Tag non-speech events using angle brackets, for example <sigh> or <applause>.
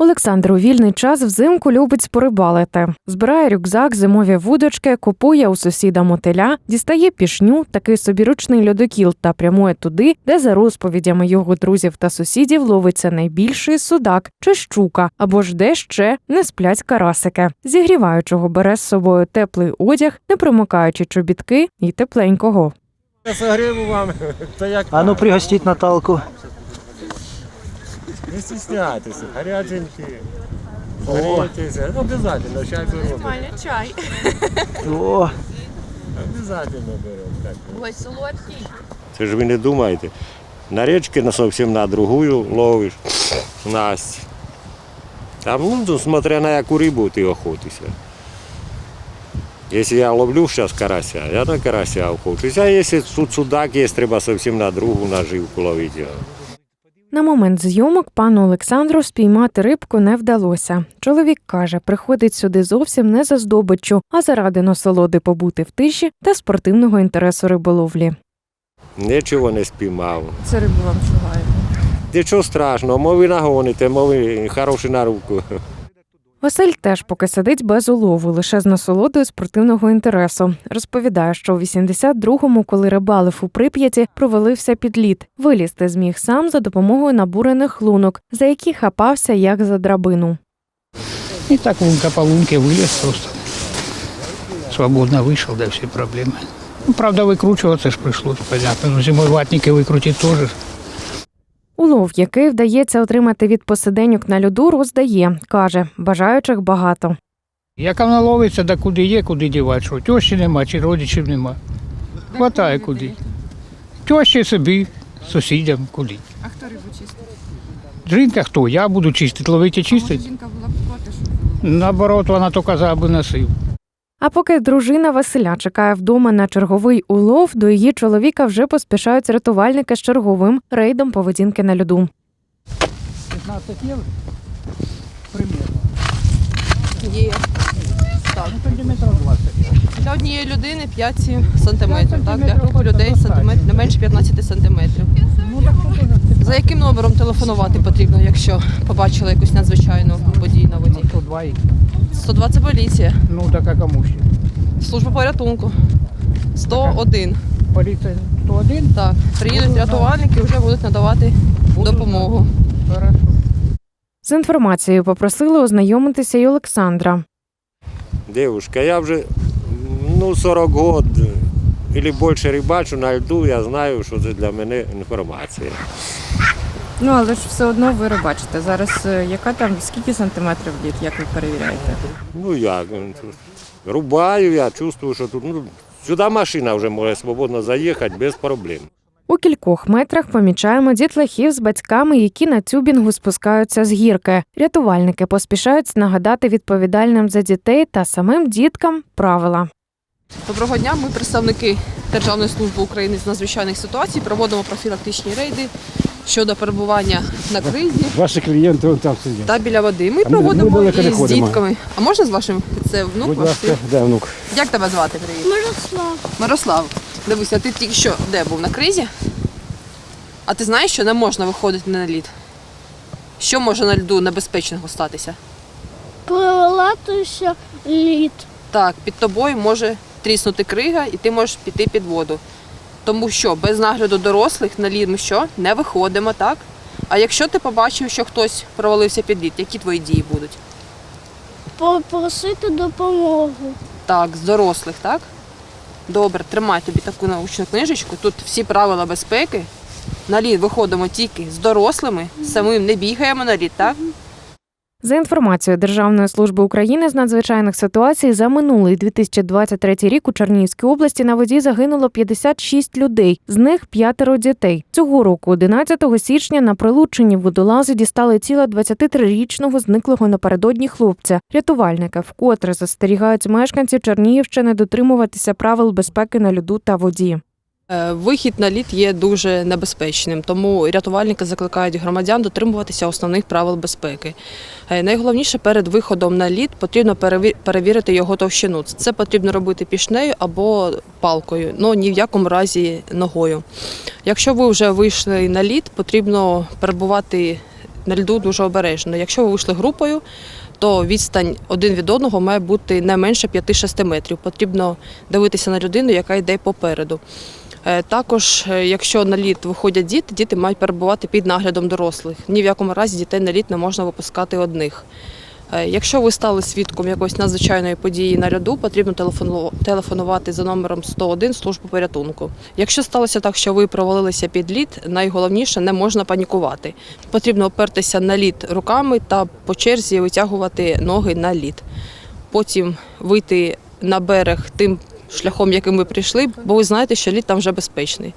Олександр у вільний час взимку любить порибалити. Збирає рюкзак, зимові вудочки, купує у сусіда мотиля, дістає пішню, такий собі ручний льодокіл та прямує туди, де за розповідями його друзів та сусідів ловиться найбільший судак чи щука, або ж де ще не сплять карасики. Зігріваючого бере з собою теплий одяг, не примикаючи чобітки і тепленького. Я вам, <laughs> та як А ну пригостіть Наталку. Не стесняйтеся, гаряченькі. Грейтеся, ну обов'язково, чай беремо. Нормально, чай. О, Обов'язково беремо. Так. Ой, солодкий. Це ж ви не думаєте. На речке на зовсім на другую ловиш, Настя. Там, ну, смотря на яку рибу ти охотишся. Якщо я ловлю зараз карася, я на карася охочусь. А якщо тут судак є, треба зовсім на другу наживку ловити. його. На момент зйомок пану Олександру спіймати рибку не вдалося. Чоловік каже, приходить сюди зовсім не за здобиччю, а заради насолоди побути в тиші та спортивного інтересу риболовлі. Нічого не спіймав. Це рибу вам шугає. Нічого страшного, мови нагоните, мови хороші на руку. Василь теж поки сидить без улову, лише з насолодою спортивного інтересу. Розповідає, що у 82-му, коли рибалив у Прип'яті, провалився під лід. Вилізти зміг сам за допомогою набурених лунок, за які хапався як за драбину. И так лунка по лунке вылез просто. Свободно вышел, да все проблемы. Ну, правда, выкручиваться ж пришлось, понятно. Ну, зимой ватники выкрутить тоже. Улов, який вдається отримати від посиденьок на льоду, роздає. каже, бажаючих багато. Як вона ловиться, да куди є, куди дівати, що тещі нема, чи родичів нема. Хватає куди. Тещі собі, сусідям куди. А хто рибу чистить? Жінка хто? Я буду чистити, ловити чистити. Жінка була проти, щоб Наоборот, вона то казала, аби носив. А поки дружина Василя чекає вдома на черговий улов, до її чоловіка вже поспішають рятувальники з черговим рейдом поведінки на льоду. 15 євро? Примерно. є. Так. Ну, сантиметрів 20. Для однієї людини 5 сантиметрів, так? Для групи людей сантиметр, не менше 15 сантиметрів. За яким номером телефонувати потрібно, якщо побачили якусь надзвичайну подію на воді? 102 і 120 поліція, Ну, так а кому ще? служба порятунку. 101. Поліція 101? Так, приїдуть рятувальники, вже будуть надавати допомогу. З інформацією попросили ознайомитися й Олександра. Девушка, я вже ну, 40 год или більше рибачу на льду, я знаю, що це для мене інформація. Ну, але ж все одно ви бачите. Зараз е, яка там, скільки сантиметрів лід, як ви перевіряєте? Ну як, ну, рубаю, я чувствую, що тут ну, сюди машина вже може свободно заїхати без проблем. У кількох метрах помічаємо дітлахів з батьками, які на тюбінгу спускаються з гірки. Рятувальники поспішають нагадати відповідальним за дітей та самим діткам правила. Доброго дня. Ми представники Державної служби України з надзвичайних ситуацій. Проводимо профілактичні рейди щодо перебування на кризі Ваші клієнти вон там сидять. та біля води. Ми А ми- ми проводимо далеко не і з ходимо. дітками. А можна з вашим? Це внук Будь ваш? ласка, де внук? Як тебе звати? Привіт? Мирослав. Мирослав. Дивися, ти тільки що де був на кризі? А ти знаєш, що не можна виходити на лід? Що може на льду небезпечного статися? Пролатується лід. Так, під тобою може тріснути крига, і ти можеш піти під воду. Тому що без нагляду дорослих на лід ми що? Не виходимо, так? А якщо ти побачив, що хтось провалився під лід, які твої дії будуть? Попросити допомогу. Так, з дорослих, так? Добре, тримай тобі таку научну книжечку. Тут всі правила безпеки. На лід виходимо тільки з дорослими, самим не бігаємо на лід, так? За інформацією Державної служби України з надзвичайних ситуацій, за минулий 2023 рік у Чернігівській області на воді загинуло 56 людей, з них п'ятеро дітей. Цього року, 11 січня, на прилученні водолази дістали тіла 23-річного зниклого напередодні хлопця. Рятувальники вкотре застерігають мешканців Чернігівщини дотримуватися правил безпеки на льоду та воді. Е, Вихід на лід є дуже небезпечним, тому рятувальники закликають громадян дотримуватися основних правил безпеки. Е, Найголовніше перед виходом на лід потрібно перевірити його товщину. Це потрібно робити пішнею або палкою, але ні в якому разі ногою. Якщо ви вже вийшли на лід, потрібно перебувати на льду дуже обережно. Якщо ви вийшли групою, то відстань один від одного має бути не менше 5-6 метрів. Потрібно дивитися на людину, яка йде попереду. Е, Також, е, якщо на лід виходять діти, діти мають перебувати під наглядом дорослих. Ні в якому разі дітей на лід не можна випускати одних. Е, Якщо ви стали свідком якоїсь надзвичайної події на льоду, потрібно телефонувати за номером 101 службу порятунку. Якщо сталося так, що ви провалилися під лід, найголовніше не можна панікувати. Потрібно опертися на лід руками та по черзі витягувати ноги на лід. Потім вийти на берег тим шляхом, яким ви прийшли, бо ви знаєте, що лід там вже безпечний.